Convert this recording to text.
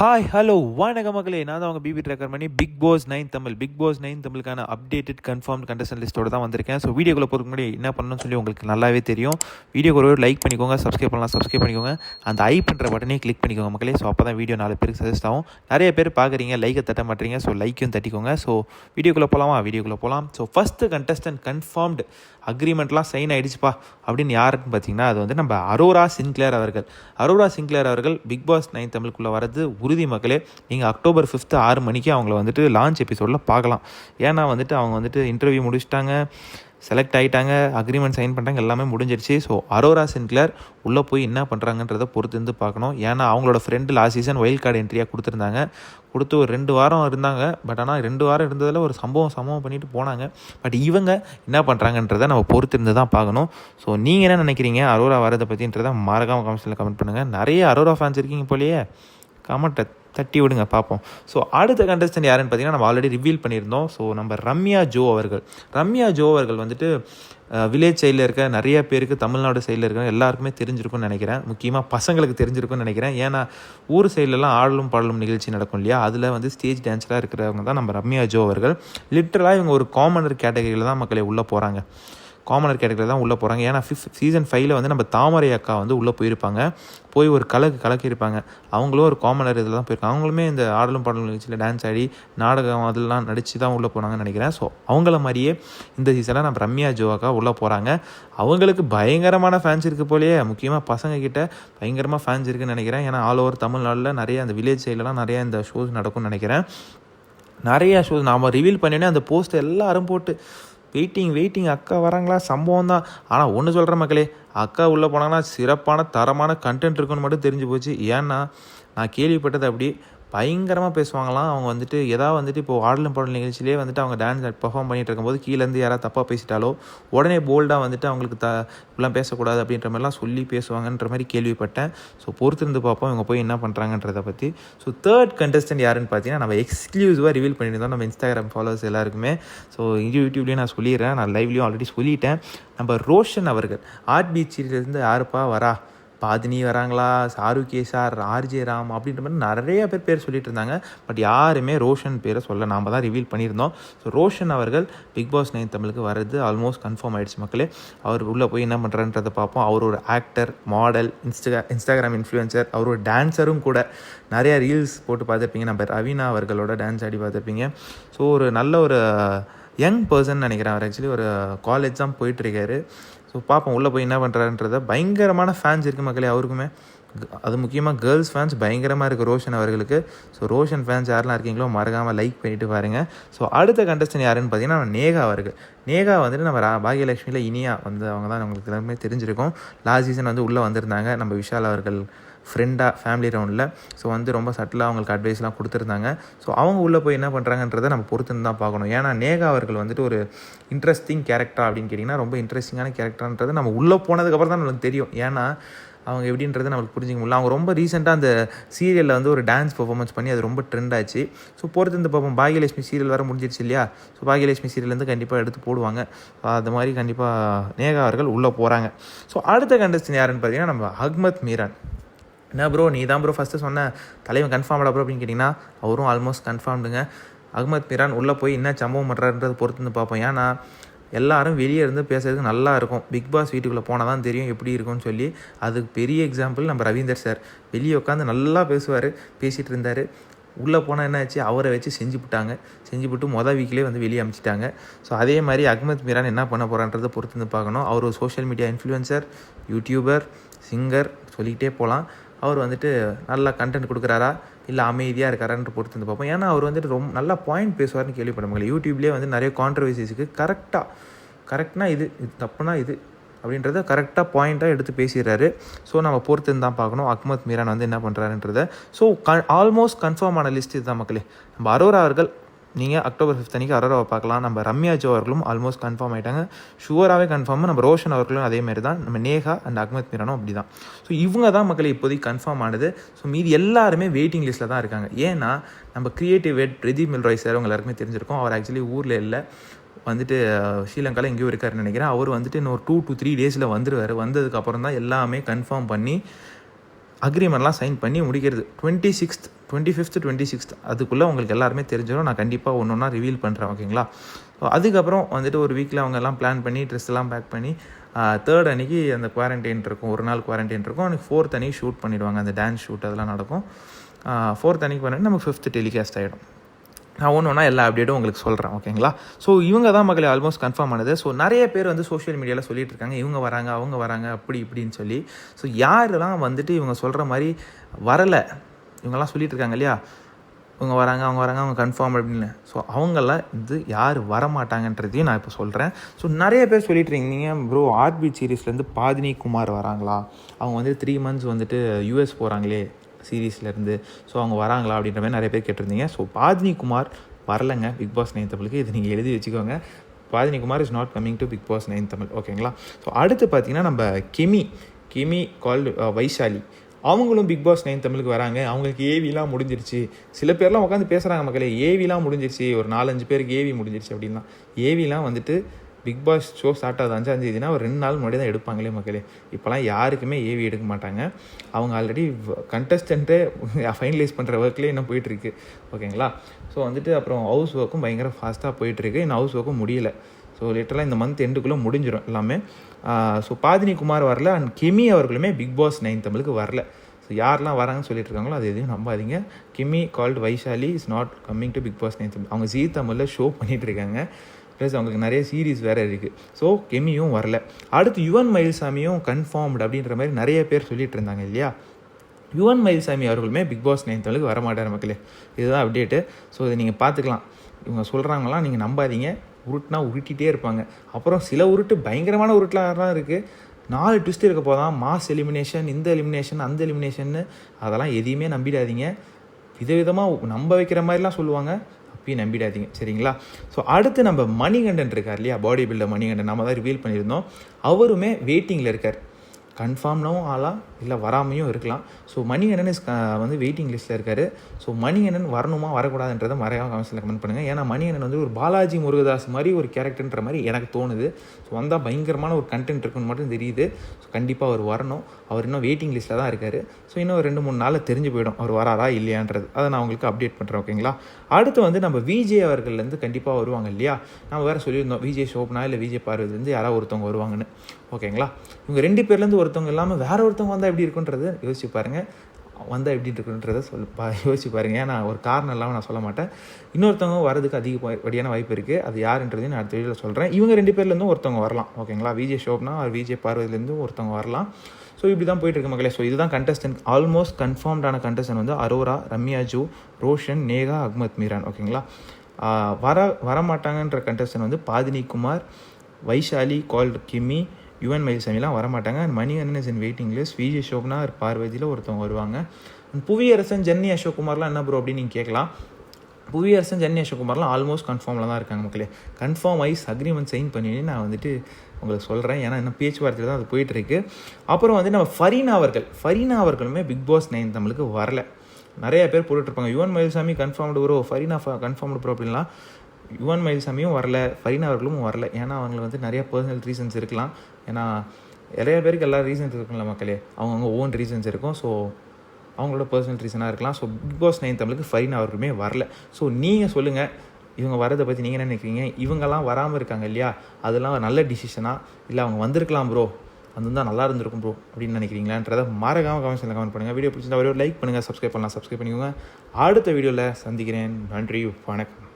Hi hello வணக்க மக்களே. நான் தான் உங்கள் பிபி ட்ராக்கர் பண்ணி Bigg Boss nine Tamil Bigg Boss nine தமிழுக்கான updated confirm contestant லிஸ்ட்டோட தான் வந்திருக்கேன். ஸோ வீடியோக்குள்ளே போகிறதுக்கு முன்னாடி என்ன பண்ணணும்னு சொல்லி உங்களுக்கு நல்லாவே தெரியும். வீடியோக்கு ஒரு லைக் பண்ணிக்கோங்க சப்ஸ்கிரைப் பண்ணலாம் சப்ஸ்கிரைப் பண்ணிக்கோங்க. அந்த ஐ பண்ணுற பட்டனே கிளிக் பண்ணிக்கோங்க மக்களே. ஸோ அப்போ தான் வீடியோ நாலு பேருக்கு சஜஸ்ட் ஆகும். நிறைய பேர் பார்க்குறீங்க லைக்கை தட்ட மாட்டீங்க. ஸோ லைக்கும் தட்டிக்கோங்க. ஸோ வீடியோக்குள்ளே போகலாமா வீடியோக்குள்ளே போகலாம் ஸோ ஃபஸ்ட்டு கண்டஸ்டன்ட் கன்ஃபார்ம்டு அக்ரிமெண்ட்லாம் சைன் ஆகிடுச்சுப்பா அப்படின்னு யாருன்னு பார்த்தீங்கன்னா அது வந்து நம்ம அரோரா சின்க்ளேர் அவர்கள். அரோரா சின்க்ளேர் அவர்கள் பிக் பாஸ் நைன் தமிழுக்குள்ளே வரது உறுதி மக்களே நீங்கள் அக்டோபர் ஃபிஃப்த்து ஆறு மணிக்கு அவங்கள வந்துட்டு லான்ச் எபிசோடில் பார்க்கலாம். ஏன்னா வந்துட்டு அவங்க வந்துட்டு இன்டர்வியூ முடிச்சிட்டாங்க செலக்ட் ஆகிட்டாங்க அக்ரிமெண்ட் சைன் பண்ணிட்டாங்க எல்லாமே முடிஞ்சிருச்சு. ஸோ அரோரா சென்ட்லர் உள்ளே போய் என்ன பண்ணுறாங்கன்றதை பொறுத்து இருந்து பார்க்கணும். ஏன்னா அவங்களோட friend last season wild card என்ட்ரியாக கொடுத்துருந்தாங்க. கொடுத்து ஒரு ரெண்டு வாரம் இருந்தாங்க. பட் ஆனால் ரெண்டு வாரம் இருந்ததில் ஒரு சம்பவம் சம்பவம் பண்ணிட்டு போனாங்க. பட் இவங்க என்ன பண்ணுறாங்கன்றதை நம்ம பொறுத்து இருந்து தான் பார்க்கணும். ஸோ நீங்கள் என்ன நினைக்கிறீங்க? அரோரா வரதை பற்றின்றதை மறக்காமல் கமெண்ட்ஸில் கமெண்ட் பண்ணுங்கள் நிறைய அரோரா ஃபேன்ஸ் இருக்கீங்க போலயே. கமெண்ட்டை தட்டி விடுங்க பார்ப்போம். ஸோ அடுத்த கண்டஸ்டன்ட் யாருன்னு பார்த்தீங்கன்னா நம்ம ஆல்ரெடி ரிவீல் பண்ணியிருந்தோம். ஸோ நம்ம ரம்யா ஜோ அவர்கள். ரம்யா ஜோ அவர்கள் வந்துட்டு வில்லேஜ் சைடில் இருக்க நிறைய பேருக்கு தமிழ்நாடு சைடில் இருக்க எல்லாருக்குமே தெரிஞ்சிருக்கும்னு நினைக்கிறேன். முக்கியமாக பசங்களுக்கு தெரிஞ்சிருக்கும்னு நினைக்கிறேன். ஏன்னா ஊர் சைட்லலாம் ஆடலும் பாடலும் நிகழ்ச்சி நடக்கும் இல்லையா? அதில் வந்து ஸ்டேஜ் டான்ஸராக இருக்கிறவங்க தான் நம்ம ரம்யா ஜோ அவர்கள். லிட்டரலாக இவங்க ஒரு காமனர் கேட்டகரியில் தான் மக்களை உள்ளே போகிறாங்க காமனர் கேட்டகரியில் தான் உள்ளே போகிறாங்க ஏன்னா ஃபிஃப்த் சீசன் ஃபைவ்ல வந்து நம்ம தாமரை அக்கா வந்து உள்ளே போயிருப்பாங்க. போய் ஒரு கலக்கு கலக்கியிருப்பாங்க. அவங்களும் ஒரு காமனர் இதில் தான் போயிருக்காங்க. அவங்களுமே இந்த ஆடலும் பாடலும் நிகழ்ச்சியில் டான்ஸ் ஆடி நாடகம் அதெல்லாம் நடித்து தான் உள்ளே போனாங்கன்னு நினைக்கிறேன். ஸோ அவங்கள மாதிரியே இந்த சீசனில் நம்ம ரம்யா ஜோவாக்கா உள்ளே போகிறாங்க அவங்களுக்கு பயங்கரமான ஃபேன்ஸ் இருக்குது போலயே. முக்கியமாக பசங்க கிட்ட பயங்கரமாக ஃபேன்ஸ் இருக்குன்னு நினைக்கிறேன். ஏன்னா ஆல் ஓவர் தமிழ்நாட்டில் நிறைய அந்த வில்லேஜ் சைட்லலாம் நிறைய இந்த ஷோஸ் நடக்கும்னு நினைக்கிறேன். நிறையா ஷோஸ் நாம் ரிவீல் பண்ணினே அந்த போஸ்ட் எல்லாரும் போட்டு வெயிட்டிங் வெயிட்டிங் அக்கா வராங்களா? சம்பவம் தான். ஆனால் ஒன்று சொல்கிற மக்களே அக்கா உள்ளே போனாங்கன்னா சிறப்பான தரமான கண்டென்ட் இருக்குன்னு மட்டும் தெரிஞ்சு போச்சு. ஏன்னா நான் கேள்விப்பட்டது அப்படி பயங்கரமாக பேசுவாங்களாம். அவங்க வந்துட்டு எதாவது வந்துட்டு இப்போ ஆடலும் பாடல் நிகழ்ச்சியிலே வந்துட்டு அவங்க டான்ஸ் பர்ஃபார்ம் பண்ணிட்டு இருக்கும்போது கீழேருந்து யாராவது தப்பாக பேசிட்டாலோ உடனே போல்டாக வந்துட்டு அவங்களுக்கு த இப்படிலாம் பேசக்கூடாது அப்படின்ற மாதிரிலாம் சொல்லி பேசுவாங்கன்ற மாதிரி கேள்விப்பட்டேன். ஸோ பொறுத்திருந்து பார்ப்போம் இவங்க போய் என்ன பண்ணுறாங்கன்றதை பற்றி ஸோ தேர்ட் கண்டஸ்டன்ட் யாருன்னு பார்த்தீங்கன்னா நம்ம எக்ஸ்க்ளூசிவாக ரிவீல் பண்ணியிருந்தோம். நம்ம இன்ஸ்டாகிராம் ஃபாலோவர்ஸ் எல்லாருக்குமே. ஸோ யூடியூப்லேயும் நான் சொல்லிடுறேன். நான் லைவ்லேயும் ஆல்ரெடி சொல்லிட்டேன். நம்ம ரோஷன் அவர்கள் ஆர்ட் பீச்சிலேருந்து யாருப்பா வரா? பாதினி வராங்களா? சாருகே சார் ஆர்ஜே ராம் அப்படின்ற மாதிரி நிறைய பேர் பேர் சொல்லிட்டு இருந்தாங்க பட் யாருமே ரோஷன் பேரை சொல்ல நாம் தான் ரிவீல் பண்ணியிருந்தோம். ஸோ ரோஷன் அவர்கள் பிக் பாஸ் நைன் தமிழுக்கு வர்றது ஆல்மோஸ்ட் கன்ஃபார்ம் ஆகிடுச்சு மக்களே. அவர் உள்ளே போய் என்ன பண்ணுறான்றதை பார்ப்போம். அவர் ஒரு actor model Insta Instagram influencer அவர் ஒரு டான்ஸரும் கூட. நிறையா ரீல்ஸ் போட்டு பார்த்துருப்பீங்க. நம்ம ரவீனா அவர்களோட டான்ஸ் ஆடி பார்த்துருப்பீங்க. ஸோ ஒரு நல்ல ஒரு யங் பர்சன் நினைக்கிறேன் அவர். ஆக்சுவலி ஒரு காலேஜ் தான் போயிட்டுருக்காரு. ஸோ பார்ப்போம் உள்ளே போய் என்ன பண்ணுறாருன்றத பயங்கரமான ஃபேன்ஸ் இருக்குது மக்களே அவருக்குமே. அது முக்கியமாக கேர்ள்ஸ் ஃபேன்ஸ் பயங்கரமாக இருக்குது ரோஷன் அவர்களுக்கு. ஸோ ரோஷன் ஃபேன்ஸ் யாரெல்லாம் இருக்கீங்களோ மறக்காமல் லைக் பண்ணிவிட்டு பாருங்கள் ஸோ அடுத்த கண்டஸ்டன் யாருன்னு பார்த்தீங்கன்னா நேகா அவருக்கு நேகா வந்துட்டு நம்ம ரா பாகியலட்சுமியில் இனியா வந்து அவங்க தான் நம்மளுக்கு எல்லாருமே தெரிஞ்சிருக்கும். லாஸ்ட் சீசன் வந்து உள்ளே வந்திருந்தாங்க. நம்ம விஷால் அவர்கள் ஃப்ரெண்டாக ஃபேமிலி ரவுண்டில் ஸோ வந்து ரொம்ப சட்டிலாக அவங்களுக்கு அட்வைஸ்லாம் கொடுத்துருந்தாங்க. ஸோ அவங்க உள்ளே போய் என்ன பண்ணுறாங்கன்றதை நம்ம பொறுத்துன்னு தான் பார்க்கணும். ஏன்னா நேகா அவர்கள் வந்துட்டு ஒரு இன்ட்ரெஸ்டிங் கேரக்டர் அப்படின்னு கேட்டிங்கன்னா ரொம்ப இன்ட்ரெஸ்டிங்கான கேரக்டர்ன்றது நம்ம உள்ளே போனதுக்கப்புறம் தான் நம்மளுக்கு தெரியும். ஏன்னா அவங்க எப்படின்றது நம்மளுக்கு புரிஞ்சிக்க முடியல. அவங்க ரொம்ப ரீசெண்டாக அந்த சீரியலில் வந்து ஒரு டான்ஸ் பர்ஃபார்மன்ஸ் பண்ணி அது ரொம்ப ட்ரெண்ட் ஆச்சு. ஸோ பொறுத்து இந்த பார்ப்போம். பாகியலட்சுமி சீரியல் வர முடிஞ்சிருச்சு இல்லையா? ஸோ பாகியலட்சுமி சீரியல்லேருந்து கண்டிப்பாக எடுத்து போடுவாங்க. அது மாதிரி கண்டிப்பாக நேகா அவர்கள் உள்ளே போகிறாங்க ஸோ அடுத்த கண்டஸ்டன் யாருன்னு பார்த்தீங்கன்னா நம்ம அஹ்மத் மீரான். என்ன ப்ரோ நீ தான் ப்ரோ ஃபஸ்ட்டு சொன்ன. தலைவன் கன்ஃபார்ம்டா ப்ரோ அப்படின்னு கேட்டிங்கன்னா அவரும் ஆல்மோஸ்ட் கன்ஃபார்ம்டுங்க அகமத் மிரான் உள்ளே போய் என்ன சம்பவம் பண்ணுறாருன்றது பொறுத்து வந்து பார்ப்போம். ஏன்னா எல்லாரும் வெளியே இருந்து பேசுறதுக்கு நல்லா இருக்கும். பிக் பாஸ் வீட்டுக்குள்ளே போனால் தான் தெரியும் எப்படி இருக்கும்னு சொல்லி. அதுக்கு பெரிய எக்ஸாம்பிள் நம்ம ரவீந்தர் சார் வெளியே உட்காந்து நல்லா பேசுவார் பேசிகிட்டு இருந்தார். உள்ளே போனால் என்ன ஆச்சு? அவரை வச்சு செஞ்சு விட்டாங்க செஞ்சு விட்டு மொதல் வீக்லேயே வந்து வெளியே அமைச்சிட்டாங்க. ஸோ அதே மாதிரி அகமத் மீரான் என்ன பண்ண போகிறான்றதை பொறுத்து வந்து பார்க்கணும். அவர் ஒரு social media influencer YouTuber singer சொல்லிக்கிட்டே போகலாம் அவர் வந்துட்டு நல்லா கண்டென்ட் கொடுக்குறாரா? இல்லை அமைதியாக இருக்காரான்னு பொறுத்து வந்து பார்ப்போம். ஏன்னா அவர் வந்துட்டு ரொம்ப நல்லா பாயிண்ட் பேசுவார்னு கேள்விப்பட யூடியூப்லேயே வந்து நிறைய கான்ட்ரவர்சிஸுக்கு கரெக்டாக கரெக்ட்னா இது இது தப்புனா இது அப்படின்றத கரெக்டாக பாயிண்ட்டாக எடுத்து பேசிடுறாரு. ஸோ நம்ம பொறுத்து தான் பார்க்கணும். அக்மத் மீரான் வந்து என்ன பண்ணுறாருன்றத ஸோ க ஆல்மோஸ்ட் கன்ஃபார்ம் ஆன லிஸ்ட் இதுதான் மக்களே. நம்ம அரோரா அவர்கள் நீங்கள் அக்டோபர் ஃபிஃப்த் அன்றைக்கி அரோராவை பார்க்கலாம். நம்ம ரம்யா ஜோ அவர்களும் ஆல்மோஸ்ட் கன்ஃபார்ம் ஆகிட்டாங்க ஷுவராகவே கன்ஃபார்ம் நம்ம ரோஷன் அவர்களும் அதேமாரி தான். நம்ம நேகா அண்ட் அக்மத் மீரானும் அப்படி தான் ஸோ இவங்க தான் மக்களை இப்போதைக்கு கன்ஃபார்ம் ஆனது. ஸோ மீதி எல்லாருமே வெயிட்டிங் லிஸ்ட்டில் தான் இருக்காங்க. ஏன்னா நம்ம கிரியேட்டிவ் வெட் பிரதீப் மில்ராய் சார் அவங்க எல்லாருக்குமே தெரிஞ்சிருக்கோம். அவர் ஆக்சுவலி ஊரில் இல்லை. வந்துட்டு ஸ்ரீலங்காவில் எங்கேயோ இருக்காருன்னு நினைக்கிறேன். அவர் வந்துட்டு இன்னொரு டூ டு த்ரீ டேஸில் வந்துடுவார் வந்ததுக்கப்புறம் தான் எல்லாமே கன்ஃபார்ம் பண்ணி அக்ரிமெண்ட்லாம் சைன் பண்ணி முடிக்கிறது. Twenty sixth twenty fifth twenty sixth அதுக்குள்ளே உங்களுக்கு எல்லாருமே தெரிஞ்சிடும் நான் கண்டிப்பாக ஒன்று ஒன்றா ரிவீல் பண்ணுறேன் ஓகேங்களா ஸோ அதுக்கப்புறம் வந்துட்டு ஒரு வீக்கில் அவங்க எல்லாம் பிளான் பண்ணி ட்ரெஸ் எல்லாம் பேக் பண்ணி தேர்ட் அன்னைக்கு அந்த குவாரண்டைன் இருக்கும். ஒரு நாள் குவாரண்டைன் இருக்கும். அன்றைக்கி ஃபோர்த் அன்னைக்கு ஷூட் பண்ணிடுவாங்க. அந்த டான்ஸ் ஷூட் அதெல்லாம் நடக்கும். ஃபோர்த் அன்னைக்கு பண்ணி நமக்கு ஃபிஃப்த் டெலிகாஸ்ட் ஆகிடும் நான் ஒன்று ஒன்றா எல்லா அப்டேட்டும் உங்களுக்கு சொல்கிறேன் ஓகேங்களா ஸோ இவங்க தான் மக்களே ஆல்மோஸ்ட் கன்ஃபார்ம் ஆனது. ஸோ நிறைய பேர் வந்து சோஷியல் மீடியாவில் சொல்லிட்டு இருக்காங்க. இவங்க வராங்க அவங்க வராங்க அப்படி இப்படின்னு சொல்லி. ஸோ யாரெல்லாம் வந்துட்டு இவங்க சொல்கிற மாதிரி வரலை இவங்கெல்லாம் சொல்லிட்டு இருக்காங்க இல்லையா? இவங்க வராங்க அவங்க வராங்க அவங்க கன்ஃபார்ம் அப்படின்னு. ஸோ அவங்கெல்லாம் இது யார் வரமாட்டாங்கன்றதையும் நான் இப்போ சொல்கிறேன் ஸோ நிறைய பேர் சொல்லிட்டு இருக்கீங்க ப்ரோ ஆர்பிட் சீரீஸ்லேருந்து பாதினி குமார் வராங்களா? அவங்க வந்து த்ரீ மந்த்ஸ் வந்துட்டு யூஎஸ் போகிறாங்களே சீரீஸ்லேருந்து. ஸோ அவங்க வராங்களா அப்படின்ற மாதிரி நிறைய பேர் கேட்டிருந்தீங்க. ஸோ பாதினி குமார் வரலங்க. பிக் பாஸ் நைன் தமிழுக்கு இது நீங்கள் எழுதி வச்சுக்கோங்க. Padhini Kumar is not coming to big boss nine Tamil ஓகேங்களா ஸோ அடுத்து பார்த்தீங்கன்னா நம்ம கெமி கிமி கால்டு uh, வைஷாலி. அவங்களும் பிக் பாஸ் நைன் தமிழுக்கு வராங்க. அவங்களுக்கு ஏவிலாம் முடிஞ்சிருச்சு. சில பேர்லாம் உட்காந்து பேசுகிறாங்க மக்களே. ஏவிலாம் முடிஞ்சிருச்சு. ஒரு நாலஞ்சு பேருக்கு ஏவி முடிஞ்சிருச்சு அப்படின்னா ஏவிலாம் வந்துட்டு பிக் பாஸ் ஷோ ஸ்டார்ட் ஆகுது அஞ்சாம் தேதினா ஒரு ரெண்டு நாள் முன்னாடி தான் எடுப்பாங்களே மக்களே. இப்போலாம் யாருக்குமே ஏவி எடுக்க மாட்டாங்க. அவங்க ஆல்ரெடி கண்டஸ்டண்ட்டே ஃபைனலைஸ் பண்ணுற ஒர்க்லேயே இன்னும் போயிட்டுருக்கு. ஓகேங்களா? ஸோ வந்துட்டு அப்புறம் ஹவுஸ் ஒர்க்கும் பயங்கர ஃபாஸ்ட்டாக போயிட்டுருக்கு. இன்னும் ஹவுஸ் ஒர்க்கும் முடியல. ஸோ லிட்டரலாக இந்த மந்த் எண்டுக்குள்ளே முடிஞ்சிடும் எல்லாமே. ஸோ பாதினி குமார் வரல அண்ட் கிமி அவர்களுமே பிக் பாஸ் நைன் தமிழுக்கு வரல. ஸோ யாரெல்லாம் வராங்கன்னு சொல்லிட்டு இருக்காங்களோ அது எதையும் நம்பாதீங்க. Kimmy called Vaishali is not coming to Bigg Boss nine Tamil. அவங்க ஜீ தமிழில் ஷோ பண்ணிகிட்டு இருக்காங்க ப்ளஸ் அவங்களுக்கு நிறைய சீரீஸ் வேறு இருக்குது ஸோ கெமியும் வரல. அடுத்து யுவன் மயில்சாமியும் கன்ஃபார்ம்டு அப்படின்ற மாதிரி நிறைய பேர் சொல்லிட்டு இருந்தாங்க இல்லையா? யுவன் மயில்சாமி அவர்களுமே பிக் பாஸ் நைன் தமிழுக்கு வரமாட்டார் மக்களே. இதுதான் அப்டேட்டு ஸோ இதை நீங்கள் பார்த்துக்கலாம். இவங்க சொல்கிறாங்களாம் நீங்கள் நம்பாதீங்க. உருட்டுனா உருட்டிகிட்டே இருப்பாங்க. அப்புறம் சில உருட்டு பயங்கரமான உருட்டெலாம் இருக்குது நாலு ட்விஸ்ட் இருக்க போதான். மாஸ் எலிமினேஷன் இந்த எலிமினேஷன் அந்த எலிமினேஷன்னு அதெல்லாம் எதையுமே நம்பிடாதீங்க. விதவிதமாக நம்ப வைக்கிற மாதிரிலாம் சொல்லுவாங்க. அப்பயும் நம்பிடாதீங்க. சரிங்களா? ஸோ அடுத்து நம்ம மணிகண்டன் இருக்கார் இல்லையா? Body builder Manikandan. நம்ம தான் ரிவீல் பண்ணியிருந்தோம். அவருமே வெயிட்டிங்கில் இருக்கார். கன்ஃபார்ம்னாவும் ஆளா? இல்லை வராமையும் இருக்கலாம். ஸோ மணிகண்டன் இஸ் வந்து வெயிட்டிங் லிஸ்ட்டில் இருக்கார். ஸோ மணிகண்டன் வரணுமா வரக்கூடாதுன்றதை மறையாக கமெண்ட்ஸில் கமெண்ட் பண்ணுங்கள் ஏன்னா மணிகண்டன் வந்து ஒரு பாலாஜி முருகதாஸ் மாதிரி ஒரு கேரக்டர்ன்ற மாதிரி எனக்கு தோணுது. ஸோ வந்தால் பயங்கரமான ஒரு கண்டென்ட் இருக்குன்னு மட்டும் தெரியுது. ஸோ கண்டிப்பாக அவர் வரணும். அவர் இன்னும் வெயிட்டிங் லிஸ்ட்டில் தான் இருக்கார். ஸோ இன்னும் ரெண்டு மூணு நாளில் தெரிஞ்சு போயிடும். அவர் வராரா இல்லையான்றது. அதை நான் உங்களுக்கு அப்டேட் பண்ணுறேன் ஓகேங்களா அடுத்து வந்து நம்ம விஜய் அவர்கள்லேருந்து கண்டிப்பாக வருவாங்க இல்லையா? நம்ம வேறு சொல்லியிருந்தோம் விஜய் சோப்னா இல்லை விஜய் பார்வதிலேருந்து யாராவது ஒருத்தவங்க வருவாங்கன்னு. ஓகேங்களா இவங்க ரெண்டு பேர்லேருந்து ஒருத்தவங்க இல்லாமல் வேறு ஒருத்தவங்க வந்தால் எப்படி இருக்குன்றது யோசிச்சு பாருங்கள் வந்தால் எப்படி இருக்குன்றதை சொல் பா யோசிச்சு பாருங்கள் ஏன்னா ஒரு காரணம் இல்லாமல் நான் சொல்ல மாட்டேன். இன்னொருத்தவங்க வரதுக்கு அதிக வடியான வாய்ப்பு இருக்குது அது யாருன்றதையும் நான் அடுத்த வீடியோவில் சொல்கிறேன் இவங்க ரெண்டு பேர்லேருந்தும் ஒருத்தவங்க வரலாம். ஓகேங்களா? விஜய் ஷோப்னா அவர் விஜய் பார்வதிலேருந்து ஒருத்தவங்க வரலாம். ஸோ இப்படி தான் போயிட்டு இருக்கு மக்களே. ஸோ இதுதான் கண்டஸ்டன்ட் ஆல்மோஸ்ட் கன்ஃபார்ம்டான கண்டஸ்டன் வந்து அரோரா ரம்யா ஜூ ரோஷன் நேகா அக்மத் மீரான். ஓகேங்களா? வர வரமாட்டாங்கன்ற கண்டஸ்டன் வந்து பாதினி குமார் வைஷாலி கால்டு கிம்மி யுவன் மயில்சாமிலாம் வரமாட்டாங்க. And Manikandan is in waiting list Vijay Shobna பார்வதியில் ஒருத்தவங்க வருவாங்க. புவியரசன் ஜென்னி அசோக்குமார்லாம் என்ன ப்ரோ அப்படின்னு நீங்கள் கேட்கலாம். புவியரசன் ஜென்னி அசோக்குமார்லாம் ஆல்மோஸ்ட் கன்ஃபார்மில் தான் இருக்காங்க மக்களே. கன்ஃபார்ம் வைஸ் அக்ரிமெண்ட் சைன் பண்ணி நான் வந்துட்டு உங்களுக்கு சொல்கிறேன் ஏன்னா இன்னும் பேச்சுவார்த்தையில் தான் அது போயிட்டுருக்கு. அப்புறம் வந்து நம்ம ஃபரீனா அவர்கள். ஃபரீனா அவர்களுமே பிக் பாஸ் நைன் தமிழுக்கு வரல. நிறைய பேர் போட்டுட்ருப்பாங்க Yuvan Mayilsamy confirmed bro Fareena confirmed bro அப்படின்லாம் யுவன் மயில்சாமியும் வரல ஃபரீன் அவர்களும் வரல. ஏன்னா அவங்களுக்கு வந்து நிறைய பர்சனல் ரீசன்ஸ் இருக்கலாம். ஏன்னா நிறைய பேருக்கு எல்லா ரீசன்ஸ் இருக்கும்ல மக்களே. அவங்கவுங்க ஓன் ரீசன்ஸ் இருக்கும். ஸோ அவங்களோட பர்சனல் ரீசனாக இருக்கலாம். ஸோ பிக் பாஸ் நைன் தமிழுக்கு ஃபரீனா அவர்களுமே வரல. ஸோ நீங்கள் சொல்லுங்கள் இவங்க வரதை பற்றி நீங்கள் என்ன நினைக்கிறீங்க? இவங்கெல்லாம் வராமல் இருக்காங்க இல்லையா? அதெல்லாம் நல்ல டிசிஷனாக இல்லை அவங்க வந்திருக்கலாம் ப்ரோ அது தான் நல்லா இருந்திருக்கும் ப்ரோ அப்படின்னு நினைக்கிறீங்களான்றதை மறக்காமல் கமெண்ட்ஸில் கமெண்ட் பண்ணுங்கள் வீடியோ பிடிச்சிருந்தா ஒரு லைக் பண்ணுங்கள் சப்ஸ்கிரைப் பண்ணலாம் சப்ஸ்கிரைப் பண்ணிக்கோங்க. அடுத்த வீடியோவில் சந்திக்கிறேன். நன்றி வணக்கம்.